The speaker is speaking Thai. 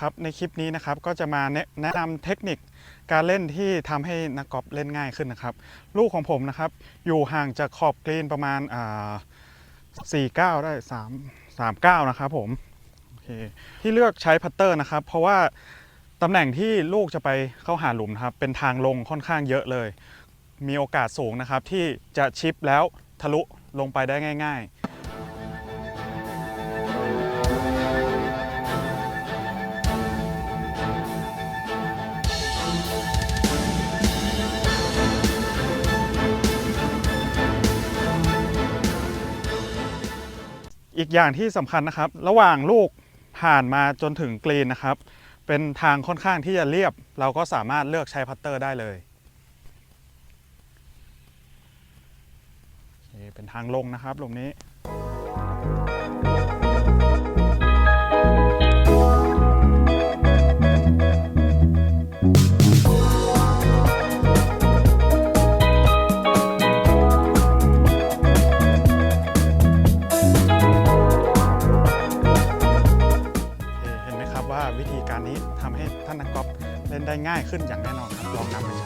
ครับในคลิปนี้นะครับก็จะมาแนะนะนำเทคนิคการเล่นที่ทำให้นักกอล์ฟเล่นง่ายขึ้นนะครับ ลูกของผมนะครับ อยู่ห่างจากขอบกรีนประมาณอ่า49ได้3 39นะครับผมโอเคที่เลือกใช้พัตเตอร์นะครับ เพราะว่าตำแหน่งที่ลูกจะไปเข้าหาหลุมครับเป็นทางลงค่อนข้างเยอะเลย มีโอกาสสูงนะครับที่จะชิปแล้วทะลุลงไปได้ง่าย ๆ อีกอย่างที่สำคัญนะครับ ระหว่างลูกผ่านมาจนถึงกรีนนะครับ เป็นทางค่อนข้างที่จะเรียบ เราก็สามารถเลือกใช้พัตเตอร์ได้เลยเป็นทางลงนะครับลมนี้ วิธีการนี้ทำให้ท่านนักกอล์ฟเล่นได้ง่ายขึ้นอย่างแน่นอนครับลองนำไปใช้